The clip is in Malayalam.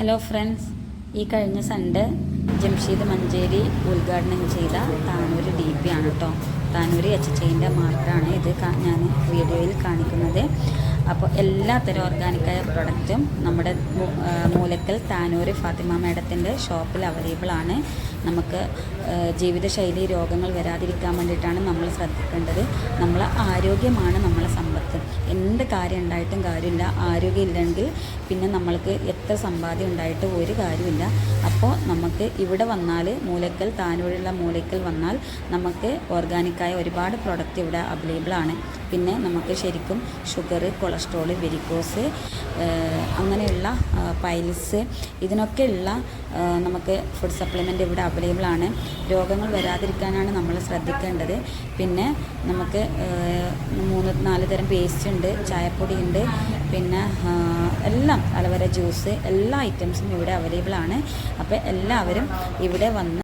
ഹലോ ഫ്രണ്ട്സ് ഈ കഴിഞ്ഞ സൺഡേ ജംഷീദ് മഞ്ചേരി ഉദ്ഘാടനം ചെയ്ത താനൂർ ഡി പി ആണ് കേട്ടോ താനൂർ എച്ച് എച്ചിന്റെ മാർക്കാണ് ഇത് ഞാൻ വീഡിയോയിൽ കാണിക്കുന്നത്. അപ്പോൾ എല്ലാത്തരം ഓർഗാനിക്കായ പ്രൊഡക്റ്റും നമ്മുടെ മൂലക്കൽ താനൂർ ഫാത്തിമ മേഡത്തിന്റെ ഷോപ്പിൽ അവൈലബിൾ ആണ്. നമുക്ക് ജീവിതശൈലി രോഗങ്ങൾ വരാതിരിക്കാൻ വേണ്ടിയിട്ടാണ് നമ്മൾ ശ്രദ്ധിക്കേണ്ടത്. നമ്മളെ ആരോഗ്യമാണ് നമ്മളെ സമ്പത്ത്. എന്ത് കാര്യം ഉണ്ടായിട്ടും കാര്യമില്ല. ആരോഗ്യം ഇല്ലെങ്കിൽ പിന്നെ നമ്മൾക്ക് എത്ര സമ്പാദ്യം ഉണ്ടായിട്ട് ഒരു കാര്യമില്ല. അപ്പോൾ നമുക്ക് ഇവിടെ വന്നാൽ മൂലക്കൽ താനൂരുള്ള മൂലക്കൽ വന്നാൽ നമുക്ക് ഓർഗാനിക്കായ ഒരുപാട് പ്രോഡക്റ്റ് ഇവിടെ അവൈലബിൾ ആണ്. പിന്നെ നമുക്ക് ശരിക്കും ഷുഗർ കൊളസ്ട്രോൾ വെരിക്കോസ് അങ്ങനെയുള്ള പൈൽസ് ഇതിനൊക്കെയുള്ള നമുക്ക് ഫുഡ് സപ്ലിമെന്റ് ഇവിടെ അവൈലബിൾ ആണ്. രോഗങ്ങൾ വരാതിരിക്കാനാണ് നമ്മൾ ശ്രദ്ധിക്കേണ്ടത്. പിന്നെ നമുക്ക് മൂന്ന് നാല് തരം പേസ്റ്റ് ഉണ്ട് ചായപ്പൊടി ഉണ്ട് പിന്നെ എല്ലാം അലവര ജ്യൂസ് എല്ലാ ഐറ്റംസും ഇവിടെ അവൈലബിൾ ആണ്. അപ്പോൾ എല്ലാവരും ഇവിടെ വന്ന്